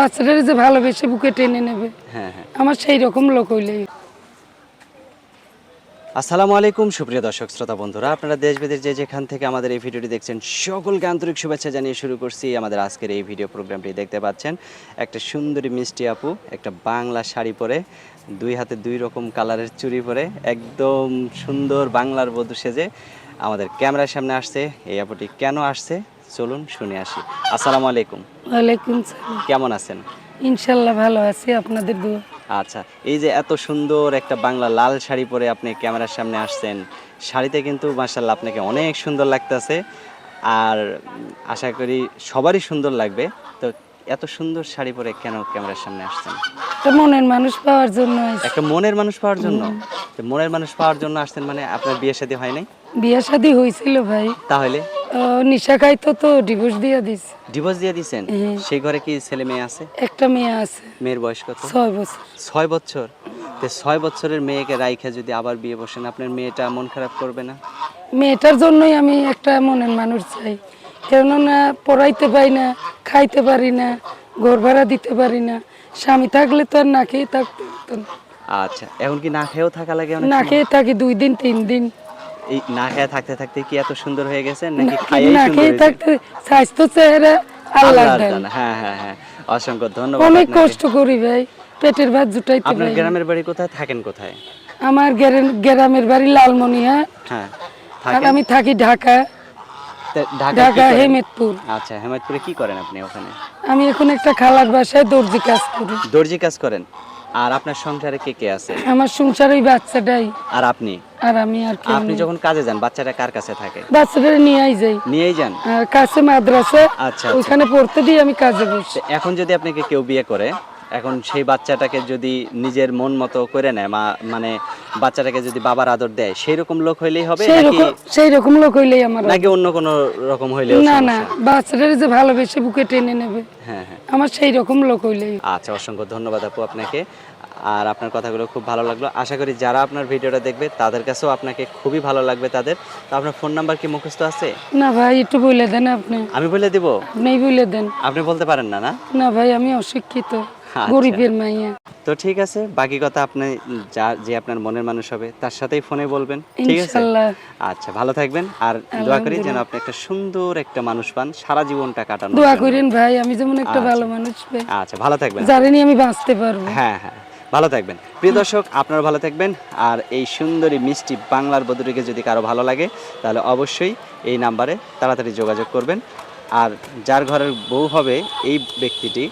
বাচ্চাটার যে ভালোবেসে বুকে টেনে নেবে হ্যাঁ হ্যাঁ। আমার সেই রকম লোক হইলেই। আসসালামু আলাইকুম সুপ্রিয় দর্শক শ্রোতা বন্ধুরা। আপনারা দেশ বিদেশ যে যেখান থেকে আমাদের এই ভিডিওটি দেখছেন সকলকে আন্তরিক শুভেচ্ছা জানিয়ে শুরু করছি আমাদের আজকের এই ভিডিও প্রোগ্রামটি। দেখতে পাচ্ছেন একটা সুন্দরী মিষ্টি আপু একটা বাংলা শাড়ি পরে দুই হাতে দুই রকম কালারের চুড়ি পরে একদম সুন্দর বাংলার বধূ সেজে আমাদের ক্যামেরার সামনে আসছে। এই আপুটি কেন আসছে? চলুন শুনে আসি। আসসালামু আলাইকুম। ওয়ালাইকুম সালাম। কেমন আছেন? ইনশাল্লাহ ভালো আছি আপনাদের দোয়া। আচ্ছা এই যে এত সুন্দর একটা বাংলা লাল শাড়ি পরে আপনি ক্যামেরার সামনে আসছেন শাড়িতে কিন্তু মার্শাল্লাহ আপনাকে অনেক সুন্দর লাগতেছে। আর আশা করি সবারই সুন্দর লাগবে। তো এত সুন্দর শাড়ি পরে কেন ক্যামেরার সামনে আসছেন? একটা মনের মানুষ পাওয়ার জন্য একটা মনের মানুষ পাওয়ার জন্য? তো মনের মানুষ পাওয়ার জন্য আসছেন মানে আপনার বিয়ে শাদী হয় নাই? বিয়ে শাদী হয়েছিল ভাই। তাহলে? নিশা খাইতো তো ডিভোর্স দিয়ে দিস ডিভোর্স দিয়ে দিয়েছেন হুম। সেই ঘরে কি ছেলে মেয়ে আছে? একটা মেয়ে আছে। মেয়ের বয়স কত? ছয় বছর। ছয় বছর? তো ছয় বছরের মেয়েকে রাইখে যদি আবার বিয়ে বসেন আপনার মেয়েটা মন খারাপ করবে না? মেয়েটার জন্যই আমি একটা মনের মানুষ চাই। কেননা পড়াইতে পারি না খাইতে পারি না ঘর ভাড়া দিতে পারি না। স্বামী থাকলে তো আর না খেয়ে থাকতে। আচ্ছা এখন কি না খেয়েও থাকা লাগে না? খেয়ে থাকি দুই দিন তিন দিন। এই না খেয়ে থাকতে থাকতে কি এত সুন্দর হয়ে গেছেন না নাকি খাইয়েই না খেয়ে থাকতে স্বাস্থ্য চেহারা আল্লাহ দেন। হ্যাঁ হ্যাঁ হ্যাঁ। অসংখ্য ধন্যবাদ অনেক কষ্ট করি ভাই। পেটের ভাত জুটাইতে আপনার গ্রামের বাড়ি কোথায়? থাকেন কোথায়? আমার গ্রামের বাড়ি লালমনিয়া হ্যাঁ আর আমি থাকি ঢাকা। ঢাকা হেমেদপুর। আচ্ছা হেমায়তপুরে কি করেন আপনি ওখানে? আমি এখন একটা খালার বাসায় দর্জি কাজ করি। দর্জি কাজ করেন? আর আপনার সংসারে কে কে আছে? আমার সংসারে ওই বাচ্চাটাই। আর আপনি? আর আমি আর কে আপনি যখন কাজে যান বাচ্চাটা কার কাছে থাকে? বাচ্চাটা নিয়ে আই যাই। নিয়েই যান? আর কাছে মাদ্রাসা আচ্ছা, ওখানে পড়তে দিয়ে আমি কাজে বসি। এখন যদি আপনাকে কেউ বিয়ে করে এখন সেই বাচ্চাটাকে যদি নিজের মন মতো করে নেয় মা মানে বাচ্চাটাকে যদি বাবার আদর দেয় সেই রকম লোক হইলেই হবে সেই নাকি রকম সেই রকম লোক হইলেই আমার নাকি অন্য কোনো রকম হইলে না না? বাচ্চাটার যে ভালোবেসে বুকে টেনে নেবে হ্যাঁ হ্যাঁ। আমার সেই রকম লোক হইলেই। আচ্ছা অসংখ্য ধন্যবাদ আপু আপনাকে। আর আপনার কথাগুলো খুব ভালো লাগল। আশা করি যারা আপনার ভিডিওটা দেখবে তাদের কাছেও আপনাকে খুবই ভালো লাগবে তাদের। তো আপনার ফোন নাম্বার কি মুখস্থ আছে? না ভাই একটু বলে দেন আপনি। আমি বলে দিব? আপনি বলে দেন। আপনি বলতে পারেন না না? না ভাই আমি অশিক্ষিত। গরিবের মাইয়া। তো ঠিক আছে বাকি কথা আপনি যা যে আপনার মনের মানুষ হবে তার সাথেই ফোনে বলবেন ঠিক আছে? আচ্ছা ভালো থাকবেন আর দোয়া করি যেন আপনি একটা সুন্দর একটা মানুষ পান সারা জীবনটা কাটানো দোয়া করেন ভাই আমি যেমন একটা ভালো মানুষ পাই আচ্ছা ভালো থাকবেন। জানি আমি বাঁচতে পারব। হ্যাঁ হ্যাঁ ভালো থাকবেন। প্রিয় দর্শক আপনারা ভালো থাকবেন আর এই সুন্দরী মিষ্টি বাংলার বধূটিকে যদি কারও ভালো লাগে তাহলে অবশ্যই এই নাম্বারে তাড়াতাড়ি যোগাযোগ করবেন। আর যার ঘরের বউ হবে এই ব্যক্তিটি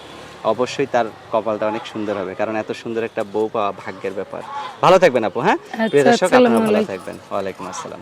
অবশ্যই তার কপালটা অনেক সুন্দর হবে কারণ এত সুন্দর একটা বউ পাওয়া ভাগ্যের ব্যাপার। ভালো থাকবেন আপু হ্যাঁ? প্রিয় আচ্ছা, দর্শক আপনারা ভালো থাকবেন। ওয়ালাইকুম আসসালাম।